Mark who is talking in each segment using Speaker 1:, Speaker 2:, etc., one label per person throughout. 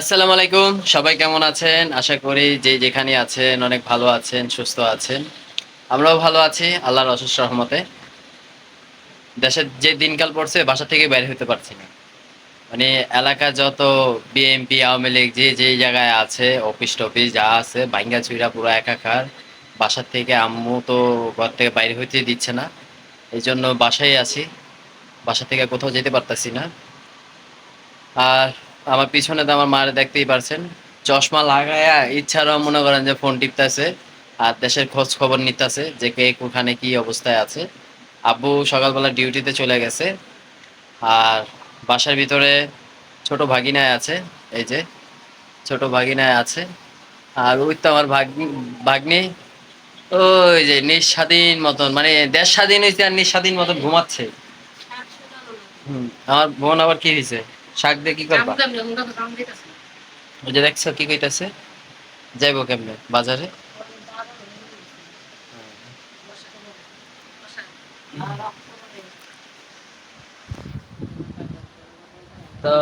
Speaker 1: আসসালামু আলাইকুম। সবাই কেমন আছেন? আশা করি যে যেখানে আছেন, অনেক ভালো আছেন, সুস্থ আছেন। আমরাও ভালো আছি, আল্লাহর অশেষ রহমতে। দেশের যে দিনকাল পড়ছে, বাসা থেকে বাইরে হতে পারছি না। মানে এলাকা যত বিএনপি আওয়ামী লীগ, যে যে জায়গায় আছে, অফিস টফিস যা আছে ভাঙ্গা চুইরা পুরো একাকার। বাসার থেকে আম্মু তো ঘর থেকে বাইরে হইতে দিচ্ছে না। এই জন্য বাসায় আছি। বাসা থেকে কোথাও যেতে পারতাছি না। আর আমার পিছনে তো আমার মার দেখতেই পারছেন। চশমা লাগায়া ইচ্ছারও মনে করেন যে ফোন টিপতেছে আর দেশের খোঁজ খবর নিতেছে যে কে কোখানে কি অবস্থায় আছে। আব্বু সকালবেলা ডিউটিতে চলে গেছে আর বাসার ভিতরে ছোট ভাগিনায় আছে এই যে ছোট ভাগিনায় আছে। আর ওই তো আমার ভাগ্নি ভাগ্নি ওই যে নিঃস্বাধীন মতন মানে দেশ স্বাধীন হয়েছে আর নিঃস্বাধীন মতন ঘুমাচ্ছে। হুম আমার বোন আবার কি হয়েছে শাক দিয়ে কি করবা? ওই যে দেখছ কি কইতাছে? যাইবো কেমনে? বাজারে? তো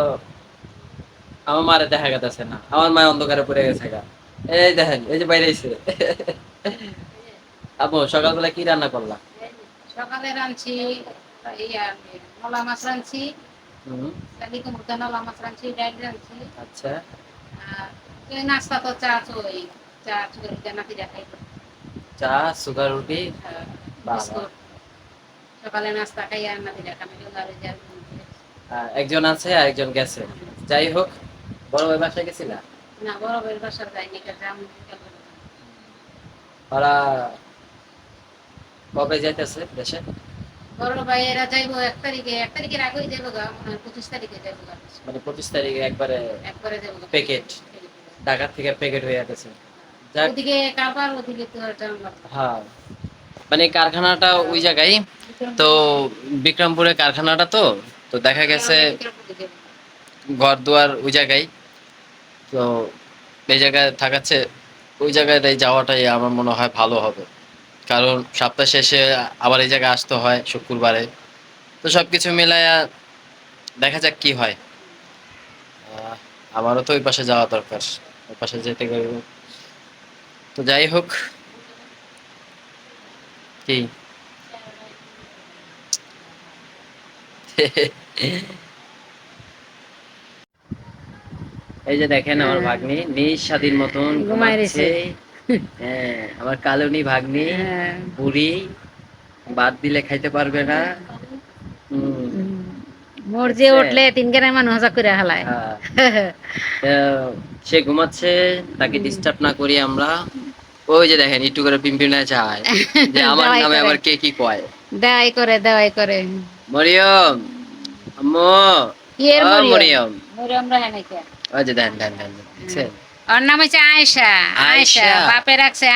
Speaker 1: আমার মারে দেখা গেছে না। আমার মায় অন্ধকারে পড়ে গেছে গা। এই দেখেন এই যে বাইরে আইছে। আবু সকালবেলা কি রান্না করলা?
Speaker 2: সকালে রাঁধছি ইয়া নলা মাছ রাঁধছি
Speaker 1: আচ্ছা।
Speaker 2: আর এই নাস্তা তো চা চই চা চুরি নাতি দেখাই
Speaker 1: চা সুগার রুটি বাবা।
Speaker 2: বিস্কুট। সকালে নাস্তা খাই আর নাতি দেখা মিলে ঘরে যাই
Speaker 1: আহ, একজন আছে আর একজন গেছে। যাই হোক বড় ভাই বাসায় গেছিলা?
Speaker 2: না বড় বড় বাসার যাইনি কাজে।
Speaker 1: ওরা কবে যাইতেছে দেশে?
Speaker 2: বড় ভাই যাইবো এক তারিখে এক তারিখের আগেই যাইবো গা পঁচিশ তারিখে যাইবো গা।
Speaker 1: মানে পঁচিশ তারিখে একবারে
Speaker 2: একবারে যাইবো
Speaker 1: প্যাকেট ঢাকা থেকে প্যাকেট হয়ে গেছে।
Speaker 2: ওদিকে কারবার ওদিকে তো
Speaker 1: হ্যাঁ। মানে কারখানাটা ওই জায়গায় তো বিক্রমপুরে কারখানাটা তো তো দেখা গেছে ঘর দুয়ার ওই জায়গায় তো এই জায়গায় থাকাচ্ছে ওই জায়গায় যাওয়াটাই আমার মনে হয় ভালো হবে। কারণ সপ্তাহ শেষে আবার এই জায়গায় আসতে হয় শুক্রবারে তো সব কিছু মিলায়া দেখা যাক কি হয় আমারও তো ওই পাশে যাওয়া দরকার ওই পাশে যেতে গেলে তো যাই হোক কি এই যে দেখেন আমার। ভাগ্নি নিঃস্বাধীন মতন
Speaker 2: ঘুমায়
Speaker 1: ঘুমাচ্ছে
Speaker 2: রয়েছে।
Speaker 1: হ্যাঁ আমার কালুনি ভাগ্নি
Speaker 2: হ্যাঁ।
Speaker 1: বুড়ি বাদ দিলে খাইতে পারবে না।
Speaker 2: মর্জি উঠলে তিন মানুষ করে হালায়।
Speaker 1: হ্যাঁ। সে ঘুমাচ্ছে তাকে ডিস্টার্ব না করি আমরা। ওই যে দেখেন একটু করে পিম্পিনা চায় যে আমার নামে আবার কে কি কয়?
Speaker 2: দেওয়াই করে দেওয়াই করে।
Speaker 1: মরিয়ম আম্মু।
Speaker 2: কি এর মরিয়ম?
Speaker 1: মরিয়ম।
Speaker 2: রাহে নাকি?
Speaker 1: ওই যে দেন দেন?
Speaker 2: ওর নাম হচ্ছে। বাপে রাখছে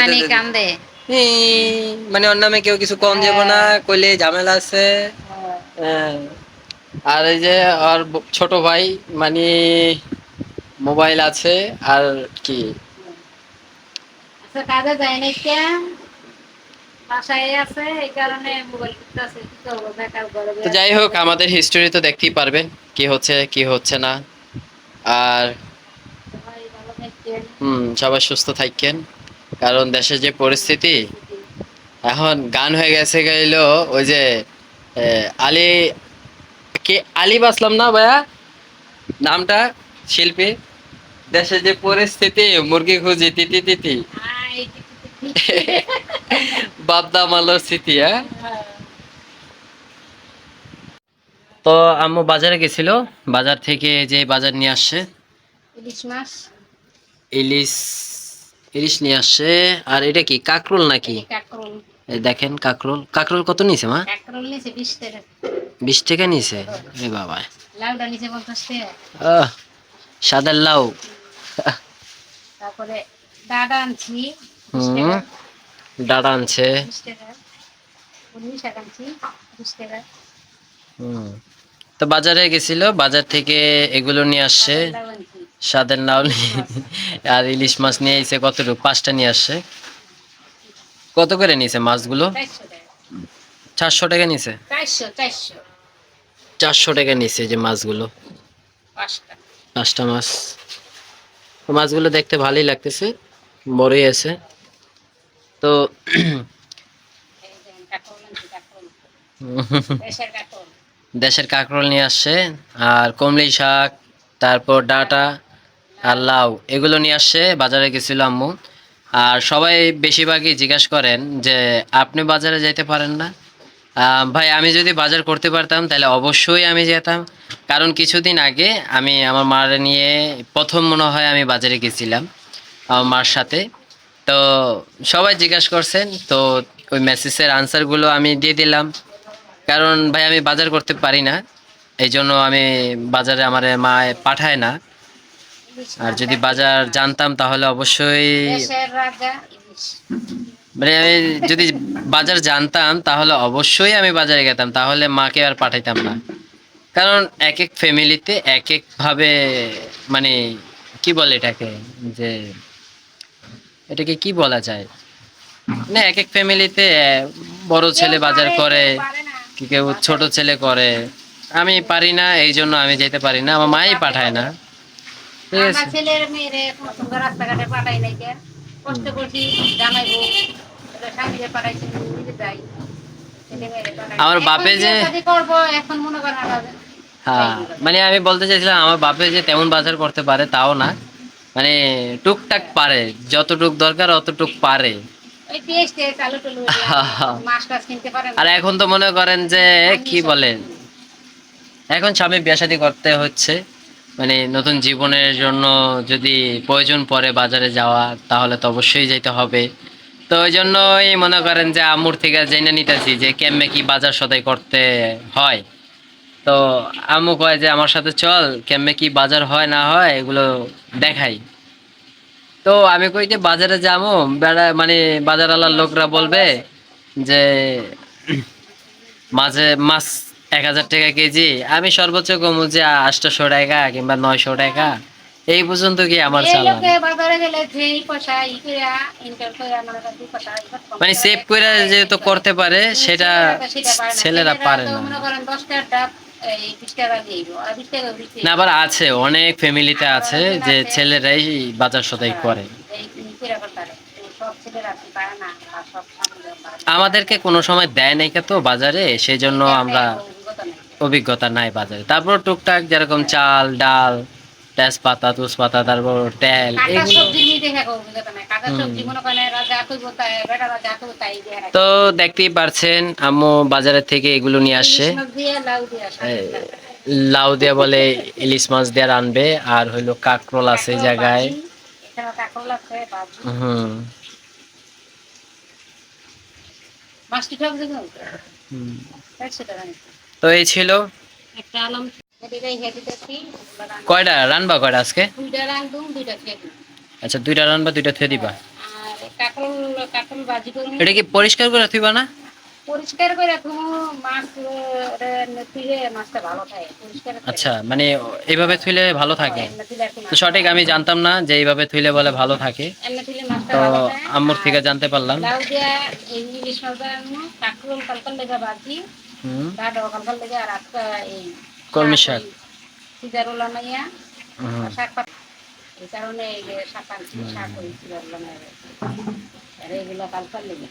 Speaker 2: নানি। কান্দে।
Speaker 1: মানে ওর নামে কেউ কিছু কম যাব না কইলে ঝামেলা আছে। হ্যাঁ। আর এই যে আর ছোট ভাই মানে মোবাইল আছে আর কি?
Speaker 2: আচ্ছা কাজে যায় নাই কে? বাসায় আছে এই কারণে মোবাইল টিপতেছে কি করব? বেকার ঘরে
Speaker 1: তো যাই হোক আমাদের হিস্টোরি তো দেখতেই পারবেন কি হচ্ছে কি হচ্ছে না। আর হুম সবাই সুস্থ থাকেন। কারণ দেশের যে পরিস্থিতি এখন গান হয়ে গেছে গেল ওই যে আলী কে আলী বাসলাম না ভাইয়া? নামটা শিল্পী। দেশের যে পরিস্থিতি মুরগি খুঁজি তিতি তিতি।
Speaker 2: আই,
Speaker 1: বাপদা মালোর স্মৃতি হ্যাঁ। তো আম্মু বাজারে গেছিল বাজার থেকে যে বাজার নিয়ে আসছে।
Speaker 2: ইলিশ মাছ।
Speaker 1: ইলিশ ইলিশ নিয়ে আসছে আর এটা কি কাকরোল নাকি?
Speaker 2: কাকরোল।
Speaker 1: এই দেখেন কাকরোল। কাকরোল কত নিছে মা?
Speaker 2: বিশ টাকা।
Speaker 1: নিছে? এ বাবা। সাদার লাউ।
Speaker 2: তারপরে দাদা আনছি
Speaker 1: ডাটা আনছে। হুম। তো বাজারে গেছিল বাজার থেকে এগুলো নিয়ে আসছে।
Speaker 2: লাউ
Speaker 1: নিয়ে- আর ইলিশ মাছ নিয়ে এসে কতটুকু পাঁচটা নিয়ে আসছে। কত করে নিছে মাছগুলো?
Speaker 2: চারশো টাকা
Speaker 1: নিছে
Speaker 2: চারশো
Speaker 1: টাকা নিছে যে মাছগুলো।
Speaker 2: পাঁচটা
Speaker 1: পাঁচটা মাছ মাছগুলো দেখতে ভালোই লাগতেছে বড়ই আছে। তো
Speaker 2: দেশের কাঁকরোল।
Speaker 1: নিয়ে আসছে, আর কমলি শাক, তারপর ডাটা আর লাউ, এগুলো নিয়ে আসছে, বাজারে গেছিল আম্মু। আর সবাই বেশিরভাগই জিজ্ঞাসা করেন যে, আপনি বাজারে যেতে পারেন না? ভাই, আমি যদি বাজার করতে পারতাম, তাহলে অবশ্যই আমি যেতাম। কারণ কিছুদিন আগে আমি আমার মার নিয়ে প্রথম মনে হয় আমি বাজারে গেছিলাম, আমার মার সাথে। তো সবাই জিজ্ঞাসা করছেন, তো ওই মেসেজের আনসারগুলো আমি দিয়ে দিলাম। কারণ ভাই আমি বাজার করতে পারি না এই জন্য আমি বাজারে আমার মা পাঠায় না আর যদি বাজার জানতাম তাহলে অবশ্যই মানে আমি যদি বাজার জানতাম তাহলে অবশ্যই আমি বাজারে গেতাম, তাহলে মাকে আর পাঠাইতাম না কারণ এক এক ফ্যামিলিতে এক এক ভাবে মানে কি বলে এটাকে, যে এটাকে কি বলা যায় না এক এক ফ্যামিলিতে বড় ছেলে বাজার করে। কি কেউ ছোট ছেলে করে। আমি পারি না এই জন্য আমি যেতে পারি না। আমার মাই পাঠায় না। ঠিক আছে।
Speaker 2: ছেলের মেয়েরে রাস্তাঘাটে পাঠাই নাই কে কষ্ট করছি জামাইবো স্বামীরে পাঠাইছি নিজে যাই ছেলে মেয়েরে পাঠাই
Speaker 1: আমার বাপে যে-
Speaker 2: এখন মনে করেন
Speaker 1: হ্যাঁ মানে আমি বলতে চাইছিলাম আমার বাপে যে তেমন বাজার করতে পারে তাও না। মানে টুকটাক পারে যতটুক দরকার অতটুক পারে। আর এখন তো মনে করেন যে কি বলেন? এখন স্বামী বিয়ে শাদী করতে হচ্ছে। মানে নতুন জীবনের জন্য যদি প্রয়োজন পড়ে বাজারে যাওয়া তাহলে তো অবশ্যই যেতে হবে। তো ওই জন্যই মনে করেন যে আমুর থেকে জেনে নিতেছি যে কেমনে কি বাজার সদাই করতে হয়। তো আম্মু কয় যে আমার সাথে চল কেমনে কি বাজার হয় না হয় এগুলো দেখাই। তো আমি কই যে বাজারে যাব বেড়া মানে বাজার বাজারওয়ালার লোকরা বলবে যে মাঝে মাছ এক হাজার টাকা কেজি আমি সর্বোচ্চ কমু যে আটশোশো টাকা কিংবা নয়শো টাকা। এই পর্যন্ত কি আমার
Speaker 2: মনে
Speaker 1: সেভ করে যেহেতু করতে পারে সেটা
Speaker 2: সেটা।
Speaker 1: ছেলেরা পারে না। না আবার আছে অনেক ফ্যামিলিতে আছে যে ছেলেরাই বাজার সদাই করে।
Speaker 2: এই করে।
Speaker 1: আমাদেরকে কোনো সময় দেয় নাই তো বাজারে সেই জন্য আমরা
Speaker 2: অভিজ্ঞতা নাই
Speaker 1: বাজারে। তারপর টুকটাক যেরকম চাল ডাল তেজপাতা তুজপাতা তারপর তেল। তো দেখতেই পারছেন আম্মু বাজারের থেকে এগুলো নিয়ে
Speaker 2: দিয়ে, লাউ দিয়ে,
Speaker 1: বলে ইলিশ মাছ দিয়ে আনবে আর হইল কাকরোল আছে জায়গায়। হুম। তো? এই ছিল। কয়টা রানবা কয়টা আজকে?
Speaker 2: দুইটা রাঁধুম, দুইটা খেয়ে
Speaker 1: আচ্ছা দুইটা রানবা দুইটা থুয়ে দিবা।
Speaker 2: ভাজি
Speaker 1: এটা কি পরিষ্কার করে থুইবা না?
Speaker 2: পরিষ্কার করে রাখুন মাছ তুলে মাছটা ভালো থাকে পরিষ্কার
Speaker 1: আচ্ছা মানে এইভাবে থুইলে ভালো থাকে। তো সঠিক আমি জানতাম না যে এইভাবে থুইলে বলে ভালো থাকে। তো আম্মুর থেকে জানতে পারলাম।
Speaker 2: লাউ দিয়া ইলিশ মাছ বানানো কালকাল লেগে ভাজি
Speaker 1: হুম।
Speaker 2: ডাটা কালকাল লেগে আর আজকে এই
Speaker 1: কলমি শাক।
Speaker 2: সিজারোলা নাইয়া শাক এই কারণে এই যে শাক আনছি শাক ওই সিজারোলা নাইয়া আর এইগুলো কালকাল লেগে।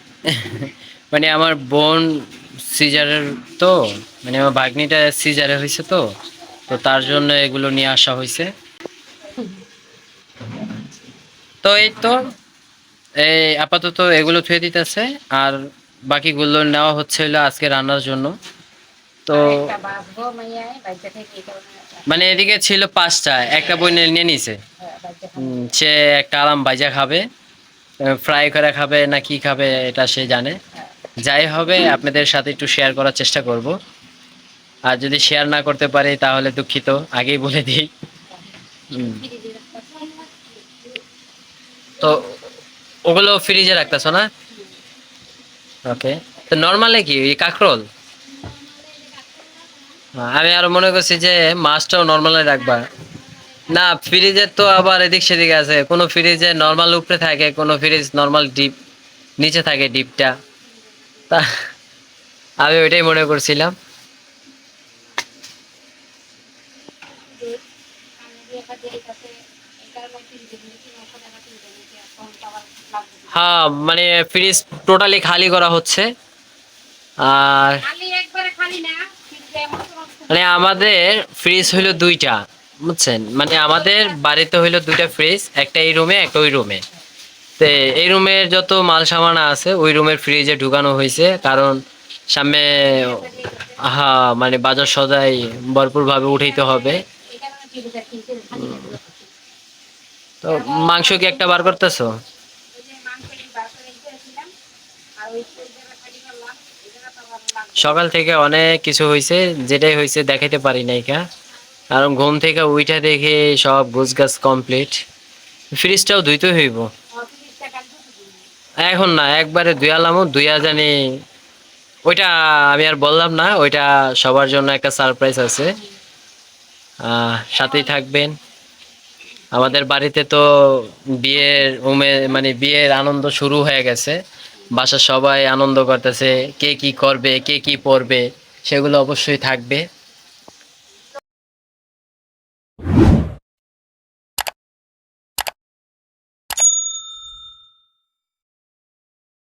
Speaker 1: মানে আমার বোন সিজারের তো মানে আমার ভাগ্নিটা সিজারে হয়েছে তো তো তার জন্য এগুলো নিয়ে আসা হয়েছে। তো এই তো এই আপাতত এগুলো থুয়ে দিতেছে আর বাকিগুলো নেওয়া হচ্ছে আজকে রান্নার জন্য। তো মানে এদিকে ছিল পাঁচটা, একটা বই নিয়ে নিছে। সে একটা আরাম ভাজা খাবে ফ্রাই করে খাবে না কি খাবে এটা সে জানে। যাই হবে, আপনাদের সাথে একটু শেয়ার করার চেষ্টা করব। আর যদি শেয়ার না করতে পারি তাহলে দুঃখিত, আগেই বলে দিই। তো ওগুলো ফ্রিজে রাখতেছো না? ওকে তো নর্মালে কি কাঁকরোল? আমি আরও মনে করছি যে মাছটাও নর্মালে রাখবা। না ফ্রিজের তো আবার এদিক সেদিক আছে। কোনো ফ্রিজে নর্মাল উপরে থাকে, কোনো ফ্রিজ নর্মাল ডিপ নিচে থাকে ডিপটা তা, আমি ওইটাই মনে করছিলাম। হ্যাঁ মানে ফ্রিজ টোটালি খালি করা হচ্ছে। আর
Speaker 2: খালি একবারে খালি না কিন্তু এমন কোনো
Speaker 1: মানে আমাদের ফ্রিজ হইল দুইটা, বুঝছেন? মানে আমাদের বাড়িতে হইল দুইটা ফ্রিজ একটা এই রুমে একটা ওই রুমে তো এই রুমের যত মাল সামান আছে, ওই রুমের ফ্রিজে ঢুকানো হয়েছে, কারণ সামনে হ্যাঁ মানে বাজার সদাই ভরপুরভাবে উঠাইতে হবে। তো মাংস কি একটা বার করতেছো
Speaker 2: ওই যে মাংস একটু বার করে রেখেছিলাম আর ওই ওই জায়গা খালি করলাম এই জায়গা তো আবার লাগবে
Speaker 1: সকাল থেকে অনেক কিছু হয়েছে যেটাই হয়েছে দেখাইতে পারি নাই কা। কারণ ঘুম থেকে উইটা দেখে সব গোছ গাছ কমপ্লিট। ফ্রিজটাও ধুইতে হইব। এখন না, একবারে দুয়ালামও দুইয়া জানি ওইটা আমি আর বললাম না, ওইটা সবার জন্য একটা সারপ্রাইজ আছে। সাথেই থাকবেন। আমাদের বাড়িতে তো বিয়ের উমে মানে বিয়ের আনন্দ শুরু হয়ে গেছে। বাসার সবাই আনন্দ করতেছে কে কি করবে কে কি পড়বে সেগুলো অবশ্যই থাকবে।